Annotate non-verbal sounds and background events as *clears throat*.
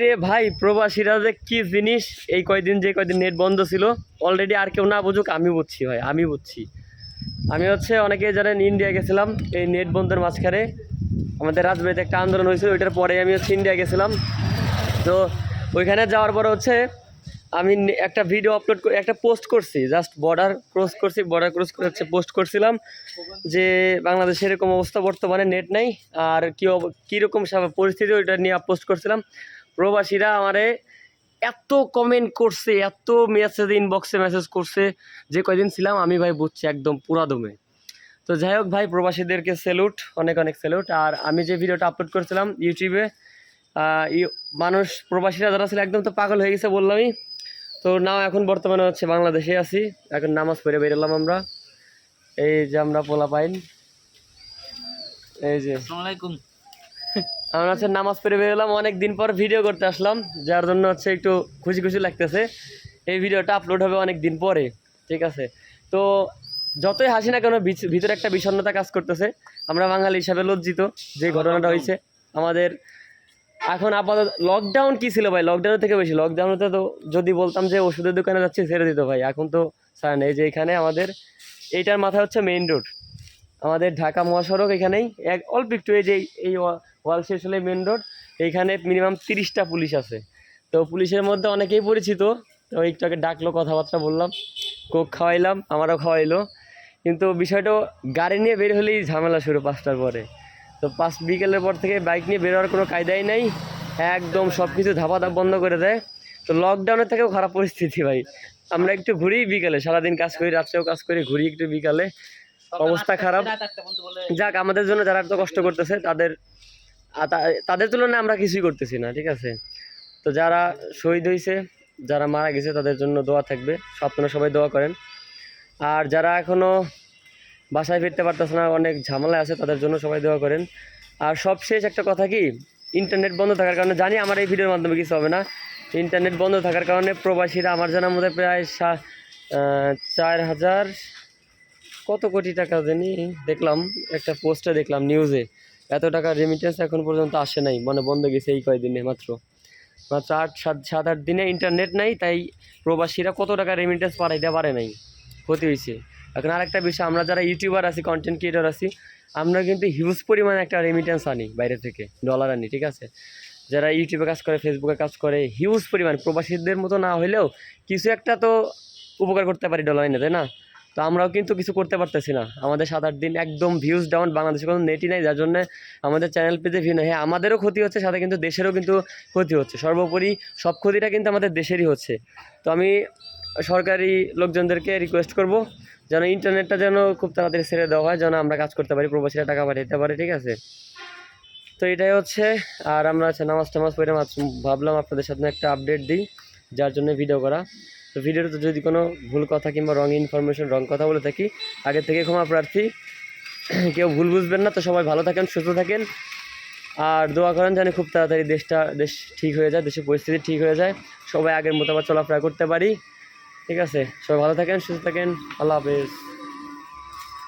রে ভাই, প্রবাসীরা যে কি জিনিস? এই কয়দিন যে কয়দিন নেট বন্ধ ছিল অলরেডি আর কেউ না বুঝুক, আমি বুঝছি ভাই, আমি বুঝছি। আমি হচ্ছে অনেকে জানেন ইন্ডিয়া গেছিলাম, এই নেট বন্ধের মাঝখানে। আমাদের রাজবাড়িতে একটা আন্দোলন হয়েছিল, ওইটার পরে আমি হচ্ছে ইন্ডিয়া গেছিলাম। তো ওইখানে যাওয়ার পরে হচ্ছে, আমি একটা ভিডিও আপলোড করে, একটা পোস্ট করছি জাস্ট বর্ডার ক্রস করছি বর্ডার ক্রস করে হচ্ছে পোস্ট করছিলাম যে বাংলাদেশে এরকম অবস্থা বর্তমানে নেট নাই, আর কী কীরকম পরিস্থিতি, ওইটা নিয়ে পোস্ট করছিলাম। প্রবাসীরা আমারে এত কমেন্ট করছে, এত মেসেজ ইনবক্সে মেসেজ করছে যে কয়দিন ছিলাম আমি ভাই বুঝছি একদম পুরা দমে তো যাই হোক ভাই, প্রবাসীদেরকে স্যালুট অনেক অনেক স্যালুট আর আমি যে ভিডিওটা আপলোড করেছিলাম ইউটিউবে ইউ- মানুষ, প্রবাসীরা যারা ছিল একদম তো পাগল হয়ে গেছে বললামই। তো নাও এখন বর্তমানে হচ্ছে বাংলাদেশে আছি। এখন নামাজ পড়ে বেরোলাম আমরা। এই যে আমরা পোলা পাইন এই যে। আসসালামাইকুম আমরা হচ্ছে নামাজ পড়ে বেরোলাম অনেক দিন পর ভিডিও করতে আসলাম যার জন্য হচ্ছে একটু খুশি খুশি লাগতেছে। এই ভিডিওটা আপলোড হবে অনেক দিন পরে ঠিক আছে? তো যতই হাসি না কেন ভিতরে একটা বিষণ্ণতা কাজ করতেছে। আমরা বাঙালি হিসাবে লজ্জিত যে ঘটনাটা হয়েছে। আমাদের এখন আপাতত লকডাউন কি ছিল ভাই? লকডাউন থেকে বেশি লকডাউনে তো যদি বলতাম যে ওষুধের দোকানে যাচ্ছি ছেড়ে দিত ভাই। এখন তো স্যার এই যে এখানে আমাদের এইটার মাথায় হচ্ছে মেইন রোড আমাদের ঢাকা মহাসড়ক এখানেই। এক, অল্প একটু এই যে এই ওয়া- ওয়াল শেষ হলে মেন রোড এইখানে মিনিমাম তিরিশটা পুলিশ আছে। তো পুলিশের মধ্যে অনেকেই পরিচিত, তো একটু আগে ডাকলো, কথাবার্তা বললাম, কোক খাওয়াইলাম, আমারও খাওয়াইলো। কিন্তু বিষয়টা, গাড়ি নিয়ে বের হলেই ঝামেলা শুরু পাঁচটার পরে। তো পাঁচ বিকেলের পর থেকে বাইক নিয়ে বেরোয়ার কোনো কায়দাই নাই, একদম সব কিছু ধাপা ধাপ বন্ধ করে দেয়। তো লকডাউনের থেকেও খারাপ পরিস্থিতি ভাই। আমরা একটু ঘুরি বিকালে, সারাদিন কাজ করি, রাত্রেও কাজ করি, ঘুরি একটু বিকালে। অবস্থা খারাপ। যাক আমাদের জন্য যারা এত কষ্ট করতেছে তাদের তাদের তুলনায় আমরা কিছুই করতেছি না ঠিক আছে? তো যারা শহীদ হয়েছে যারা মারা গেছে তাদের জন্য দোয়া থাকবে। আপনারা সবাই দোয়া করেন। আর যারা এখনও বাসায় ফিরতে পারতেছে না অনেক ঝামেলা আছে তাদের জন্য সবাই দোয়া করেন। আর সবশেষ একটা কথা কি ইন্টারনেট বন্ধ থাকার কারণে জানি আমার এই ভিডিওর মাধ্যমে কিছু হবে না ইন্টারনেট বন্ধ থাকার কারণে প্রবাসীরা আমার জানার মধ্যে প্রায় সা- চার হাজার কত কোটি টাকা জানি? দেখলাম, একটা পোস্টে দেখলাম নিউজে এত টাকা রেমিটেন্স এখন পর্যন্ত আসে নাই মানে বন্ধ গেছে এই কয়দিনে মাত্র। মাত্র আট, সাত সাত, আট দিনে ইন্টারনেট নাই, তাই প্রবাসীরা কত টাকা রেমিটেন্স পাঠাইতে পারে নাই। ক্ষতি হয়েছে এখন আরেকটা বিষয়, আমরা যারা ইউটিউবার আছি কন্টেন্ট ক্রিয়েটর আছি, আমরা কিন্তু হিউজ পরিমাণে একটা রেমিটেন্স আনি বাইরে থেকে ডলার আনি, ঠিক আছে? যারা ইউটিউবে কাজ করে ফেসবুকে কাজ করে হিউজ পরিমাণ, প্রবাসীদের মতো না হলেও কিছু একটা তো উপকার করতে পারি ডলার এনে তাই না? তো আমরাও কিন্তু কিছু করতে পারতেছি না। আমাদের সাত আট দিন একদম ভিউজ ডাউন বাংলাদেশে কোনো নেটই নাই, যার জন্য আমাদের চ্যানেল পেজে ভিউ নেই। হ্যাঁ আমাদেরও ক্ষতি হচ্ছে, সাথে কিন্তু দেশেরও কিন্তু ক্ষতি হচ্ছে। সর্বোপরি সব ক্ষতিটা কিন্তু আমাদের দেশেরই হচ্ছে। তো আমি সরকারি লোকজনদেরকে রিকোয়েস্ট করব, যেন ইন্টারনেটটা যেন খুব তাড়াতাড়ি ছেড়ে দেওয়া হয়, যেন আমরা কাজ করতে পারি, প্রবাসীরা টাকা পাঠাতে পারে, ঠিক আছে? তো এটাই হচ্ছে, আর আমরা হচ্ছে নামাজ টামাজ পড়ে ভাবলাম আপনাদের সাথে একটা আপডেট দিই। যার জন্য ভিডিও করা। তো ভিডিওতে যদি কোনো ভুল কথা কিংবা রং ইনফরমেশন রং কথা বলে থাকি, আগে থেকে ক্ষমা প্রার্থী। *clears throat* কেউ ভুল বুঝবেন না, তো সবাই ভালো থাকেন, সুস্থ থাকেন। আর দোয়া করেন যেন খুব তাড়াতাড়ি দেশটা, দেশ ঠিক হয়ে যায়, দেশের পরিস্থিতি ঠিক হয়ে যায়। সবাই আগের মতো আবার চলাফেরা করতে পারি। ঠিক আছে? সবাই ভালো থাকেন, সুস্থ থাকেন। আল্লাহ হাফেজ।